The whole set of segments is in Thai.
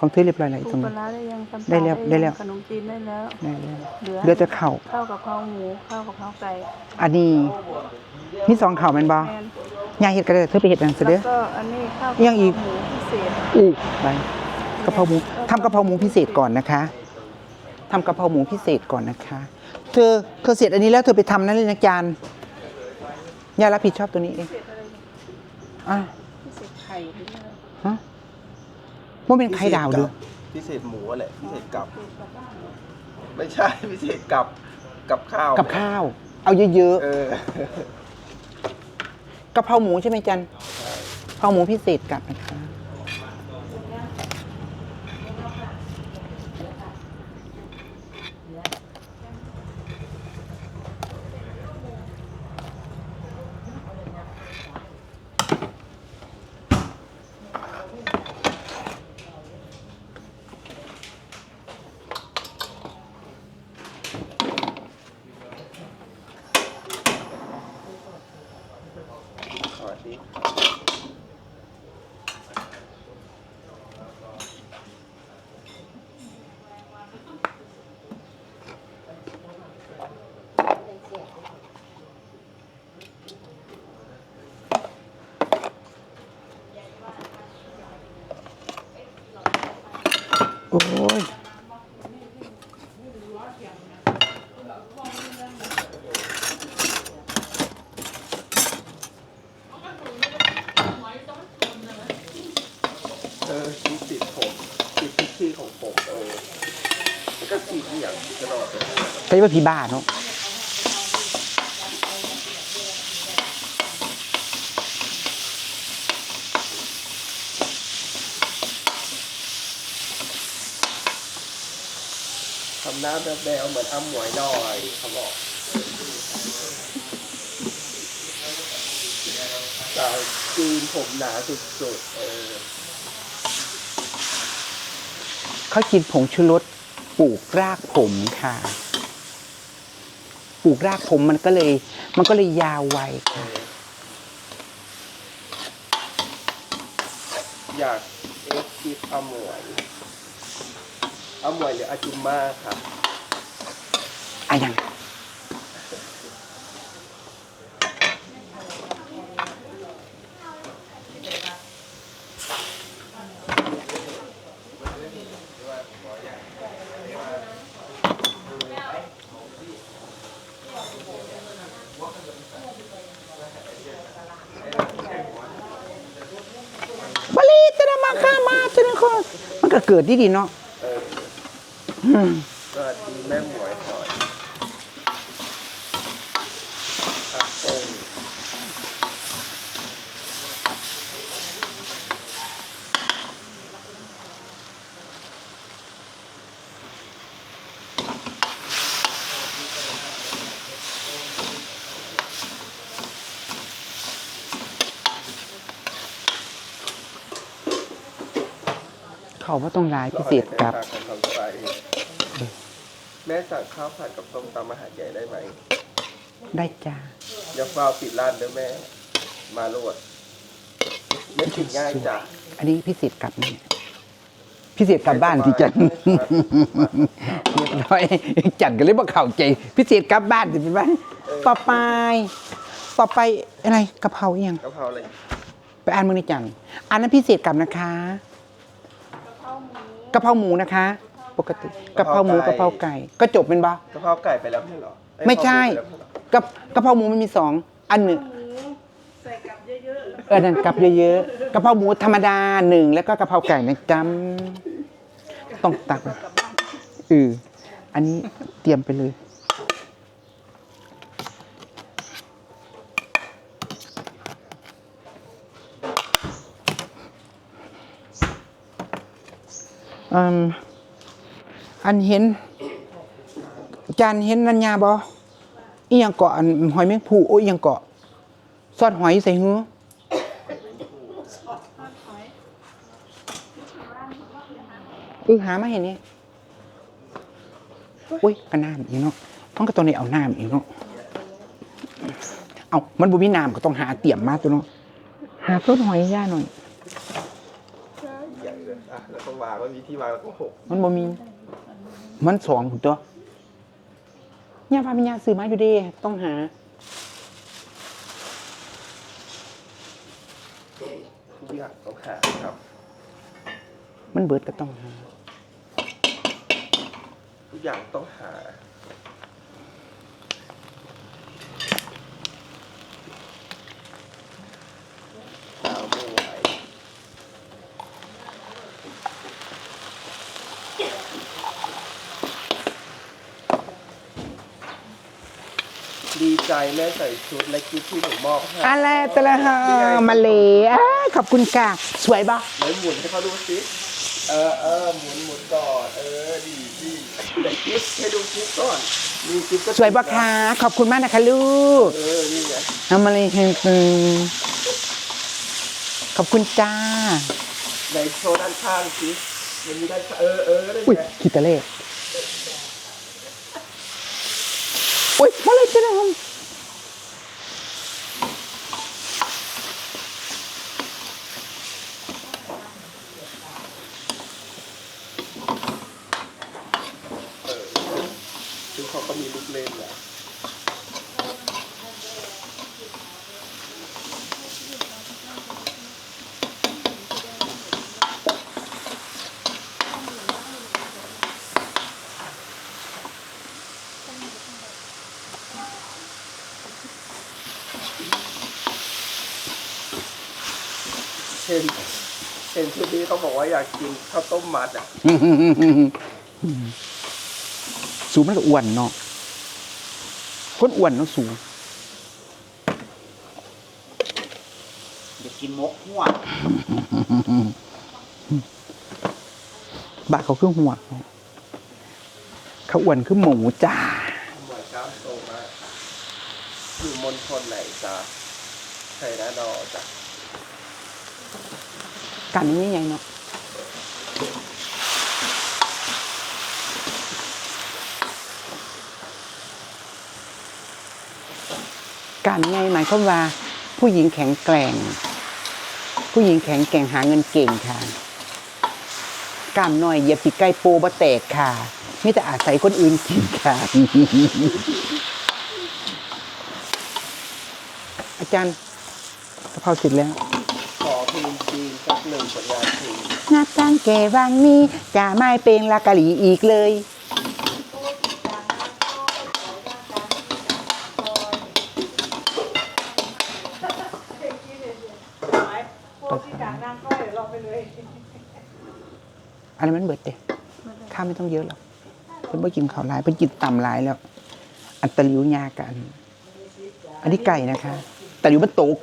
ของเธอเรียบร้อยแล้วอีกปูตรงปนี้ ลาร้าได้ยังตำได้แล้วได้แล้ว ขนมจีนได้แล้ว ได้แล้วเหลือเหลือแต่ข้าวข้าวกับข้าวหมูข้าวกับข้าวไก่อันนี้มีสองข้าวแม่นบ่แมนยายเฮ็ดก็ได้เธอไปเฮ็ดนั่นซะแล้เด้อวก็อันนี้ข้าวยังอีกหมูพิเศษอู้ไปกะเพราหมูทำกะเพราหมูพิเศษก่อนนะคะทำกะเพราหมูพิเศษก่อนนะคะ เธอเธอเสร็จอันนี้แล้วเธอไปทำนั่นเลยนะจานยายรับผิดชอบตัวนี้เองอะพิเศษไข่หรืออะไรฮะ ว่าเป็นไข่ดาวดูพิเศษหมูแหละพิเศษกับ ไม่ใช่พิเศษกับกับข้าวกับข้าว เอาเยอะเออๆกะเพราหมูใช่ไหมจันกะเพราหมูพิเศษกับนะคะ สวัสดี โอ้ย เออที่ติดผมติดที่ของผมเออแล้วก็ขีดที่อย่างตลอดเลย ก็จะว่าผีบ้าเนาะทำหน้าแบบแบวเหมือนอ้ำหมวยหน่อยเขาบอกสาวจีนผมหนาสุดๆเออเขากินผงชูรสปลูกรากผมค่ะ ปลูกรากผมมันก็เลย มันก็เลยยาวไวค่ะ อยากเอ็กซ์คิดอ้ำหมวยอ้ำหมวยหรืออาจุมมาครับอะยัง บาลีจะได้มาข้ามาจะได้คนมันก็ เกิดดีดีๆเนาะ เออ อืม สวัสดีแม่หมวยหน่อยครับเออ เขาว่าต้องลายพิเศษครับขอให้เดินทางกันทางไปแม่สั่งข้าวผัดกับต้มตำอาหารใหญ่ได้ไหม ได้จ้าอย่าเฝ้าปิดร้านเด้อแม่ มาโลดไม่ถึงง่ายจ้ะอันนี้พิเศษกลับนี่พิเศษกลับบ้านที่จันเรียบร้อยจันก็เลยบอกเข้าใจ พิเศษกลับบ้านสิเป็นบ้านต่อไป ต่อไปอะไรกะเพราเอียงกะเพราอะไรไปอ่านมือในจันอันนั้นพิเศษกลับนะคะ กะเพราหมูนะคะ ปกติกะเพราหมูกะเพราไก่ ก็จบเป็นบ่กะเพราไก่ไปแล้วไม่ใช่เหรอเอ้ยไม่ใช่กะเพราหมูไปแล้วไม่ใช่เหรอกะกะเพราหมูมันมีสองอันหนึ่งใส่กับเยอะเออนั่นกับเยอะๆกะเพราหมูธรรมดาหนึ่งแล้วก็กะเพราไก่นะจำต้องตักเอออันนี้เตรียมไปเลย อันเห็น จานเห็นนัญญาบออียังเกาะอันหอยแมงผู้โอ้ยอียังเกาะซอสหอยใส่หื้อเออหามาเห็นนี่อุ้ยก็น้ำอีกเนาะมันก็ต้องได้เอาน้ำอีกเนาะเอามันบ่มีน้ำก็ต้องหาเตรียมมาตัวเนาะหาซอสหอยย่าหน่อย อย่างเลออะแล้วก็วางมันมีที่วางแล้วก็หกมันบ่มี มันสองตัวย่าพาพิญญาซื้อมาอยู่เดีต้องหา ทุกอย่างต้องหาครับมันเบิดก็ต้องหา ทุกอย่างต้องหา หาไม่ไหว ดีใจแม่ใส่ชุดและกิฟที่หนูมอบให้อะไรแต่ละฮะมาเลยอะขอบคุณค่ะ สวยปะไหนหมุนให้เขาดูสิเออเออหมุนหมุนก่อนเออดีดีแต่กิฟให้ดูกิฟก่อนมีกิฟก็สวยปะคะขอบคุณมากนะคะลูกเออนี่ไงเอามาเลยอืมขอบคุณจ้าในโชว์ด้านข้างสิมันมีด้านข้างเออเออได้อุ้ยไงคิดแตะเล ขอุ้ยมาเลยจ้า เออซึ่งเขาก็มีลูกเล่นแหละ เช่น เช่นชุดนี้เขาบอกว่าอยากกินข้าวต้มมัดอะสูงมันก็อ้วนเนาะคนอ้วนเนาะสูงอยากกินมกหัวบะเขาคือหัวเนาะเขาอ้วนคือหมูจ้าหมวยก้าวโตมากอยู่มณฑลไหนจ๊ะไทยนะดอจ้ะ กันนี้ยังเนาะการไงหมายความว่า ผู้หญิงแข็งแกร่ง ผู้หญิงแข็งแกร่งหาเงินเก่งค่ะกล้ามน้อยเยียบปีกไก่โปบะแตกค่ะไม่แต่อาศัยคนอื่นกินค่ะ อาจารย์กะเพราเสร็จแล้ว ขอเพลงจีนสักหนึ่งผลงาน เพลงนับตั้งแก่วังนี้จะไม่เป็นลากะหลีอีกเลยไม้พวกที่กลางนั่งก้อยเดี๋ยวลองไปเลยอันนั้นมันเบิดเด้ข้าวไม่ต้องเยอะหรอกเพิ่นบ่กินข้าวหลายเพิ่นกินต่ำหลายแล้ว อันตะหลิวยากัน อันนี้ไก่นะคะตะหลิวมันตก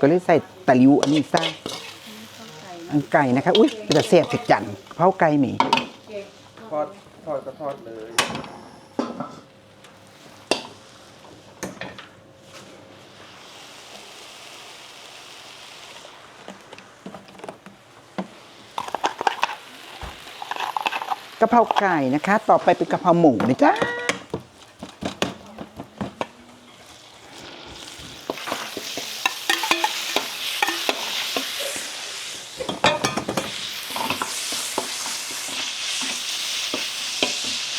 ก็เลยใส่ตะหลิวอันนี้ซะ อันไก่นะคะอุ้ยเป็นแต่แซ่บสิจันเผาไก่หมีทอดทอดก็ทอดเลยกะเพราไก่นะคะ ต่อไปเป็นกะเพราหมูนะจ๊ะ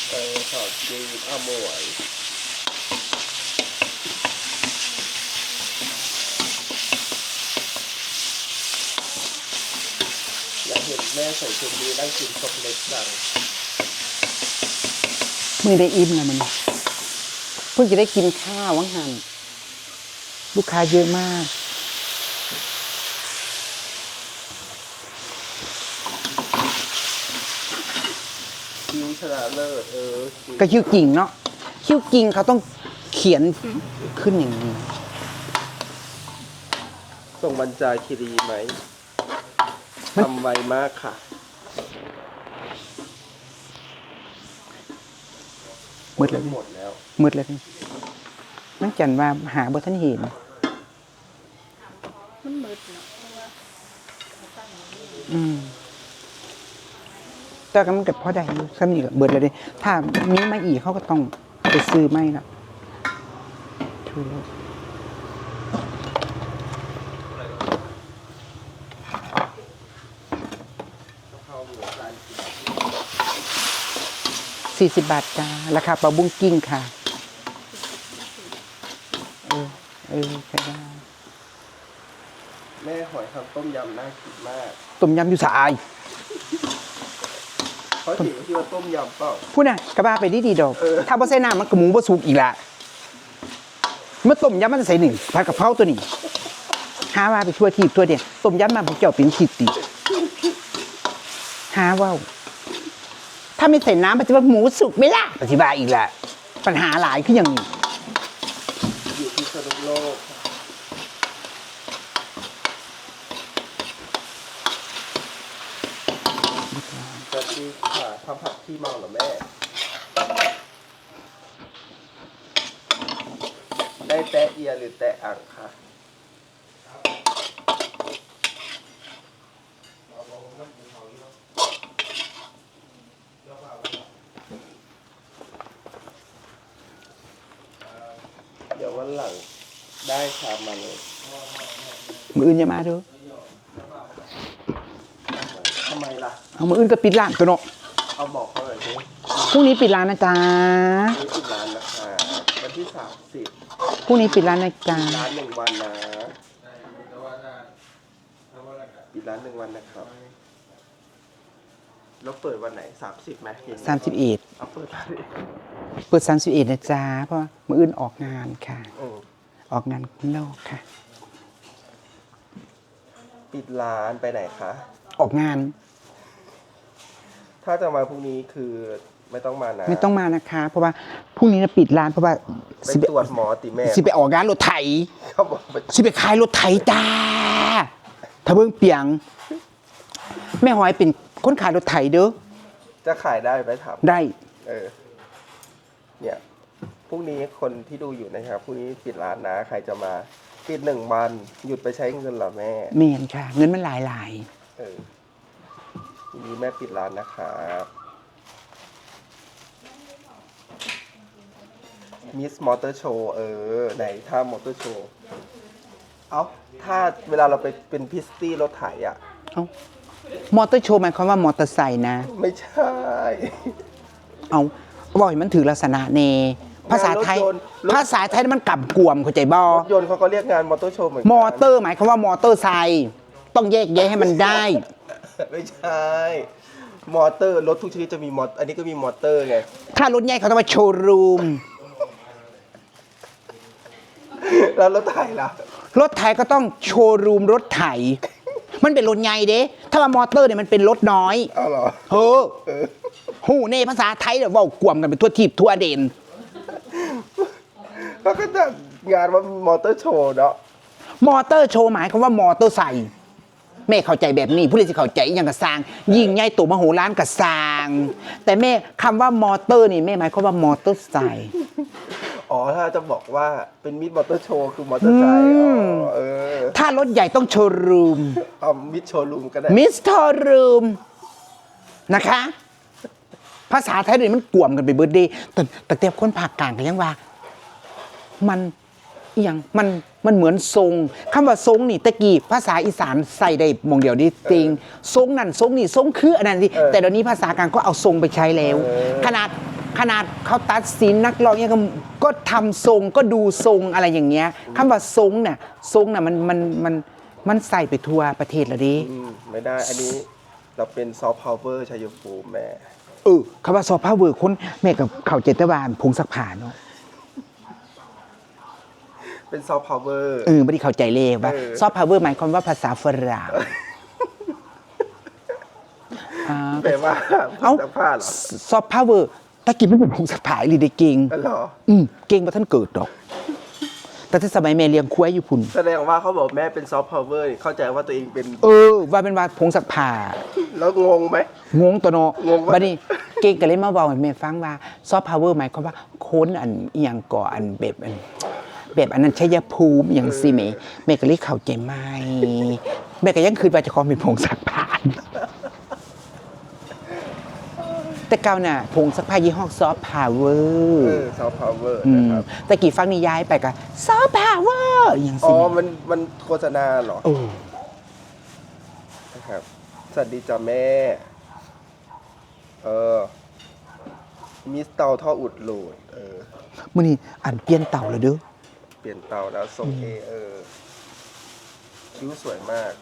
เออทอดจีนอ้า วหมวยอยากเห็นแม่ใส่ชุดนี้นั่งกินสดเล็กจังมือได้อิ่มแล้วมันเพิ่งจะได้กินข้าววังหันลูกค้าเยอะมากคิ้วชนะเลิศเออคิ้วก็คิ้วกิ่งเนาะ คิ้วกิ่งเขาต้องเขียนขึ้นอย่างนี้ ส่งบรรจาคีรีไหมมันทำไวมากค่ะ มืดเลยหมดแล้ว มืดเลยนั่งจันว่าหาบ่ท่านเห็นมันมืดเนาะอืมแต่ก็มันก็พอได้อยู่ซ้ำนี่ก็เบิดเลยเด้ถ้ามีมาอีกเขาก็ต้อง ไปซื้อไม่ละถูกแล้วสี่สิบบาทจ้าราคาปลาบุ้งกิ้งค่ะ เออ เออก็ได้ แม่หอยทำต้มยำน่ากินมาก ต้มยำอยู่สาย เขาถือที่ว่าต้มยำเปล่า พูดน่ะกระบ้าไปดีดีๆดอก เออ ถ้าบ่ใส่น้ำมันกระหมูบ่สุกอีกละเมื่อต้มยำมันจะใส่หนึ่งผัดกะเพราตัวนี้หาว่าไปทั่วทีบทั่วเดียวต้มยำมาพวกเจ้าเป็นขีดติหาว่าวถ้าไม่ใส่น้ำมันจะว่าหมูสุกไหมล่ะอธิบายอีกละปัญหาหลายคืออย่างนี้ อยู่ที่สนุกโลกสวัสดีค่ะ ทำผักขี้เมาเหรอแม่ ได้แตะเอียหรือแตะอ่างคะเดี๋ยววันหลังได้ชามมาเลยมืออื่นอย่ามาเด้อทำไมล่ะ เอามืออื่นก็ปิดร้านตัวเนาะ เอาบอกเขาหน่อยสิพรุ่งนี้ปิดร้านนะจ๊ะนี่ปิดร้านนะคะวันที่สามสิบพรุ่งนี้ปิดร้านนะจ๊ะร้านหนึ่งวันนะปิดร้านหนึ่งวันนะครับแล้วเปิดวันไหนสามสิบไหมเย็นสามสิบเอ็ดเอาเปิดร้านดิเปิดสามสิบเอ็ดนะจ๊ะเพราะว่ามืออื่นออกงานค่ะอืมออกงานข้างนอกค่ะ ปิดร้านไปไหนคะ ออกงาน ถ้าจะมาพรุ่งนี้คือไม่ต้องมานะไม่ต้องมานะคะ เพราะว่าพรุ่งนี้นะปิดร้านเพราะว่าไปสิไปตรวจหมอติแม่สิไปออกงานรถไถเขาบอกไปสิไปขายรถไถจ้าถ้าเบิ่งเปียง แม่หอยเป็นคนขายรถไถเด้อจะขายได้ไหมถามได้ เออ เนี่ยพรุ่งนี้คนที่ดูอยู่นะครับพรุ่งนี้ปิดร้านนะ ใครจะมาปิดหนึ่งวันหยุดไปใช้เงินเหรอแม่เมนค่ะ เงินมันหลายหลายเออ พรุ่งนี้แม่ปิดร้านนะครับมิสมอเตอร์โชว์เออ ไหนท่ามอเตอร์โชว์ เอาถ้าเวลาเราไปเป็นพิสตี้รถไถอะๆเอ้ามอเตอร์โชว์หมายความว่ามอเตอร์ไซค์นะ ไม่ใช่ เอาบอกให้มันถือลักษณะเน ภาษาไทยรถยนต์รถ ภาษาไทยมันกำกวมเข้าใจบ่รถยนต์เขาก็เรียกงานมอเตอร์โชว์เหมือนกันมอเตอร์หมายความว่ามอเตอร์ไซค์ต้องแยกแยะให้มันได้ ไม่ใช่ มอเตอร์รถทุกชนิดจะมีมอเตอร์อันนี้ก็มีมอเตอร์ไง ถ้ารถใหญ่เขาต้องมาโชว์รูม แล้วรถไถล่ะ รถไถก็ต้องโชว์รูมรถไถ มันเป็นรถใหญ่เด้ ถ้ามามอเตอร์เนี่ยมันเป็นรถน้อยเอาเหรอ เฮ้อหูเน่ภาษาไทยเดี๋ยวเว่ากวมกันเป็นทั่วทีบทั่วเด่น แล้วก็จะงานว่ามอเตอร์โชว์เนาะ มอเตอร์โชว์หมายความว่ามอเตอร์ไซค์ แม่เข้าใจแบบนี้ผู้เรียนจะเข้าใจอหย่างกระสร้าง ยิ่งใหญ่ตัวมโหฬารกระสร้าง แต่แม่คำว่ามอเตอร์นี่แม่หมายความว่ามอเตอร์ไซค์อ๋อ ถ้าจะบอกว่าเป็นมิดมอเตอร์โชว์คือมอเตอร์ไซค์อือ๋มอเออถ้ารถใหญ่ต้องโชว์รูมเอามิดโชว์รูมก็ได้มิสเตอร์รูมนะคะ ภาษาไทยเดี๋ยวนี้มันกวมกันไปเบิร์ดเดย์แต่แต่เตียบคนภาคกลางกันยังว่า มัน อหย่างมันมันเหมือนทรงคำว่าทรงนี่ตะกี้ภาษาอีสานใส่ได้หมองเดียวดิจริงทรงนั่นทรงนี่ทรงคืออันนั้นดิแต่เดี๋ยวนี้ภาษากลางก็เอาทรงไปใช้แล้ว ขนาดขนาดเขาตัดสินนักร้องเนี่ยก็ก็ทำทรงก็ดูทรงอะไรอย่างเงี้ยคำว่าทรงเนี่ยทรงน่ะมันมันมันมันใส่ไปทั่วประเทศแล้วดิอืมไม่ได้อันนี้เราเป็นซอฟต์พาวเวอร์ชัยภูมิแม่ เออคำว่าซอฟต์พาวเวอร์คนแม่กับเข่าเจตบาลพงสักผ่าเนาะ เป็นซอฟต์พาวเวอร์ เออไม่ได้เข้าใจเลยว่าเออ ซอฟต์พาวเวอร์หมายความว่าภาษาฝรั่งอ่า แปลว่าเอ้าสักผ้าเหรอซอฟต์พาวเวอร์ตะกี้ไม่เป็นพงสักผ่าหรือได้เก่งอ๋อเหรอ อืมเก่งมาท่านเกิดดอก แต่ถ้าสมัยแม่เลี้ยงควายอยู่พุ่น แสดงว่าเขาบอกแม่เป็นซอฟต์พาวเวอร์เข้าใจว่าตัวเองเป็น เออ ว่าเป็นว่าพงสักผ่า แล้วงงไหม งงตัวเนาะงงวะ บัดนี้เก่งก็เลยมาบอกให้แม่ฟังว่าซอฟต์พาวเวอร์หมายความว่าค้นอันอหย่างก่ออันแบบอัน แบบอันนั้นชัยภูมิอย่างสิแม่แม่ก็เลยเข้าใจไหมแม่ก็ยังคืนว่าเจะของเป็นผงซักผ้าแต่เก่าน่ะผงซักผ้ายี่ห้อซอฟต์พาวเวอเอร์อซอฟต์พาวเวอร์อืนะมครับ แต่กี่ฟังนี่ย้ายไปก็ซอฟต์พาวเวอร์อย่างอ๋สิอแม่มันมันโฆษณาเหรอ โอ้นะครับ สวัสดีจ้าแม่ เออมีเตาท่ออุดหลูดเออ มื้อนี้อันเปลี่ยนเต่าแล้วเด้อ เปลี่ยนเตาแล้วทรงเอเออคิ้วสวยมาก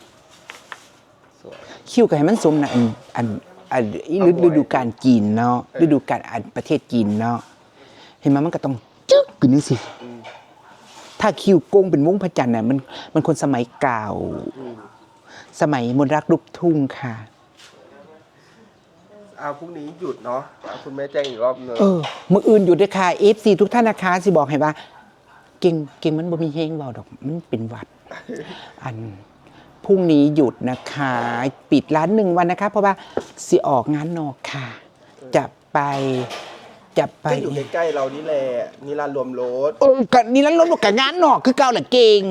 สวย คิวก็ให้มันสมนะอันอันอันอีฤเอาบ่อยฤดูกาลจีนเนาะเออฤดูกาลอันประเทศจีนเนาะเห็นไหมมันก็ต้องจึ๊กขึ้นนี่สิ อืมถ้าคิวโกงเป็นวงพระจันทร์น่ะมันมันคนสมัยเก่า อืมสมัยมนต์รักลูกทุ่งค่ะ เอาพรุ่งนี้หยุดเนาะเอาคุณแม่แจ้งอีกรอบหนึง เออมืออื่นอยู่ด้วยค่ะ FC ทุกท่านนะคะสิบอกให้ว่าเก่งเก่งมันบ่มีเฮงเบาดอก มันเป็นหวัด อันพรุ่งนี้หยุดนะคะ ปิดร้านหนึ่งวันนะคะ เพราะว่าสิออกงานนอกค่ะ จะไปจะไปก็อยู่ใกล้ๆเรานี่แหละนี่ร้านรวมรถเออก็นี่แล้วรถกับงานนอกคือเก่าแหละเก่ง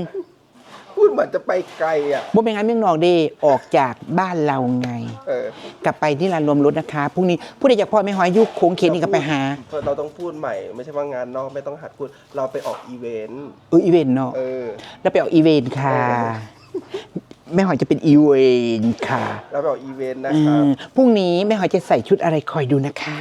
พูดเหมือนจะไปไกลอะบ่เป็นงานเมืองนอกเด้ออกจากบ้านเราไง เออกลับไปที่ร้านรวมรถนะคะพรุ่งนี้ผู้ใดอยากพ่อไม่หอยยุคโค้งเคนนี่ก็ไปหา เราต้องพูดใหม่ ไม่ใช่ว่างานนอกไม่ต้องหัดพูด เราไปออกอีเวนต์เอออีเวนต์เนาะเออ แล้วไปออกอีเวนต์ค่ะแม่หอยจะเป็นอีเวนต์ค่ะ เราไปออกอีเวนต์นะอืครับมพรุ่งนี้แม่หอยจะใส่ชุดอะไรคอยดูนะคะ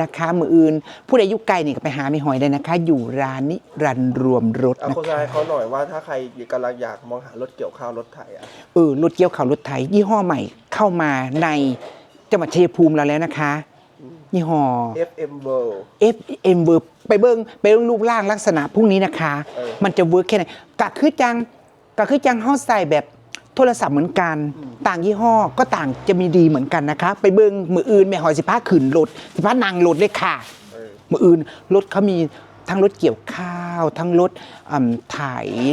นะคะมืออื่น ผู้ใดอยุไกลนี่ก็ไปหาแม่หอยได้นะคะ อยู่ร้านนิรันดร์รวมรถเอานะโฆษณาคะให้เขาหน่อยว่าถ้าใครกำลังอยากมองหารถเกี่ยวข้าวรถไถอะ เออรถเกี่ยวข่าวรถไถยี่ห้อใหม่เข้ามาในจังหวัดชัยภูมิเราแล้วนะคะ ยี่ห้อ FM World F M เวอร์ไปเบิ้งไปเบิ้งรูปร่างลักษณะพรุ่งนี้นะคะ เออ มันจะเวิร์กแค่ไหนกะคือจังกะคือจังห้อใส่แบบ โทรศัพท์เหมือนกัน ต่างยี่ห้อก็ต่างจะมีดีเหมือนกันนะคะ ไปเบิ้งมืออื่นแม่หอยสิพ้าขืนรถสิพ้านางรถเลยค่ะเออมืออื่นรถเขามีทั้งรถเกี่ยวข้าว ทั้งรถอ่ำไถ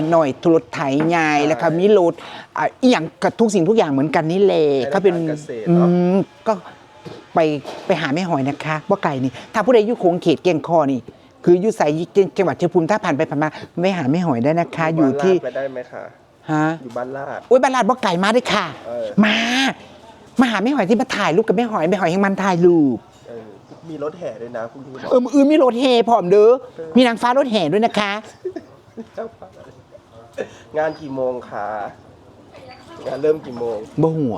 หน่อยรถไถใหญ่แล้วก็มีรถอะอหย่างกับทุกสิ่งทุกอย่างเหมือนกันนี่แหละเขาเป็นการเกษตรอืเนาะมก็ไปไปหาแม่หอยนะคะว่าไก่นี่ ถ้าผู้ใดอยู่โค้งเขตเก่งคอนี่คืออยู่ใส่จังหวัดชัยภูมิถ้าผ่านไปผ่านมาไม่หาแม่หอยได้นะคะ อยู่ที่บ้านลาดไปได้ไหมคะ ฮะอยู่บ้านลาดโอ้ยบาลาดว่าไก่มาด้วยค่ะ เออ มา มาหาแม่หอยที่มาถ่ายรูปกับแม่หอยแม่หอยให้มันถ่ายรูป เออมีรถแห่ด้วยนะพรุ่งนี้บอกเออมืออื่นมีรถแห่พร้อมเด้อ มีนางฟ้ารถแห่ด้วยนะคะงานกี่โมงคะงานเริ่มกี่โมง บ่หัว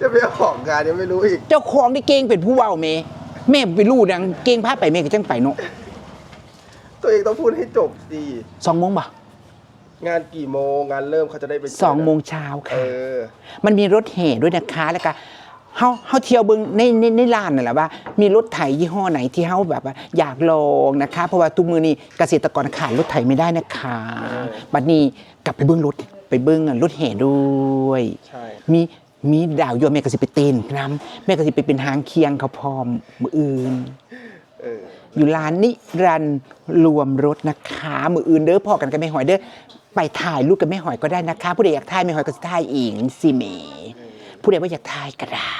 จะไปออกงานยังไม่รู้อีก เจ้าของที่เก่งเป็นผู้เว้าแม่แม่ไปรู้ดังเก่งพาไปแม่ก็จังไปเนาะตัวเองต้องพูดให้จบสิสองโมงบ่ งานกี่โมงงานเริ่มเขาจะได้ไปเจสองโมงเช้าเอค่ะ อ มันมีรถแห่ด้วยนะคะแล้วก็เฮาเฮาเที่ยวเบิ่งในในในร้านนั่นแหละว่า มีรถไถยี่ห้อไหนที่เฮาแบบว่าอยากลองนะคะ เพราะว่าทุกมือนี้เกษตรกรขาดรถไถไม่ได้นะคะบัดนี้กลับไปเบิ่งรถไปเบิ่งรถแห่ด้วย ใช่มีมีดาวโยมแม่ก็สิไปเต้นน้ำแม่ก็สิไปเป็นหางเคียงเขาพร้อมมืออื่น เออ อยู่ร้านนิรันดร์รวมรถนะคะ มืออื่นเด้อพอกันกับแม่หอยเด้อ ไปถ่ายรูปกับแม่หอยก็ได้นะคะ ผู้ใดอยากถ่ายแม่หอยก็สิถ่ายเองสิเมผู้ใดว่าอยากถ่ายก็ได้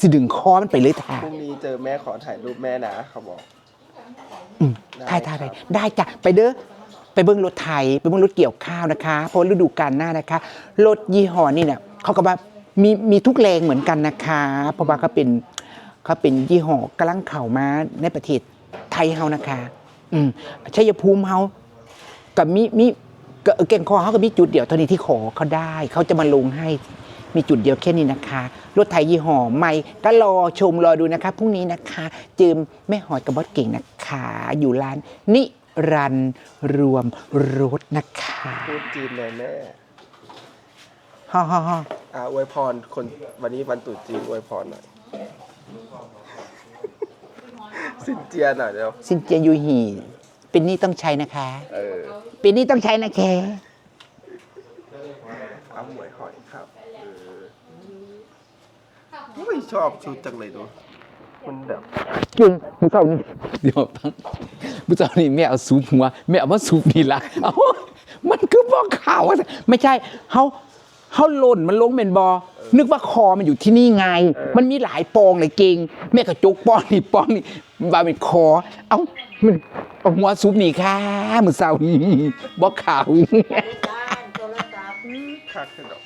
สิดึงคอมันไปเลยถ่าพยรุ่งนี้เจอแม่ขอถ่ายรูปแม่นะเขาบอก อืมได้ถ่ายถ่ายคไปรับ ได้จ้ะไปเด้อไปเบิ้งรถไทยไปเบิ้งรถเกี่ยวข้าวนะคะเพราะฤดูกาลหน้านะคะรถยี่ห้อนี่เนี่ยเขาก็ว่ามีมีทุกแรงเหมือนกันนะคะเพราะว่าเขาเป็นเขาเป็นยี่ห้อกำลังเข่ามาในประเทศไทยเฮานะคะ อืมชัยภูมิเฮากับมีมี ก็เออแก่งคอเขาก็มีจุดเดียวเท่านี้ที่ขอเขาได้ เขาจะมาลงให้มีจุดเดียวแค่นี้นะคะ รถไทยยี่ห้อใหม่ก็รอชมรอดูนะคะพรุ่งนี้นะคะเจิมแม่หอยกับบอสเก่งนะคะ อยู่ร้านนิรันดร์รวมรถนะคะพูดจีนเลยแม่ฮ่าฮ่าฮ่าอ่าอวยพรคนวันนี้วันตรุษจีนอวยพรหน่อย สินเจียหน่อยเดี๋ยวซินเจียยูฮี เป็นหนี่ต้องใช้นะคะ เออเป็นหนี่ต้องใช้นะคะ เอาหมวยหอยครับเออไม่ชอบชุดจังเลยดูมันแบบจริงผู้เจ้านี่เดี๋ยวตั้งผู้เจ้านี่แม่เอาซูปหัวแม่เอามาซูปนี่ละเอามันคือบอกข่าวว่าไม่ใช่เขาเขาหล่นมันลงเป็นบอ นึกว่าคอมันอยู่ที่นี่ไง มันมีหลายปองเลยเก่งแม่กระจกปองนี่ปองนี่บาเป็นคอ เอามัน เอาหัวซุปนี่ค่ะมือเศร้านี่บอกข่าวด้านโทรศัพท์คักขึ้นดอก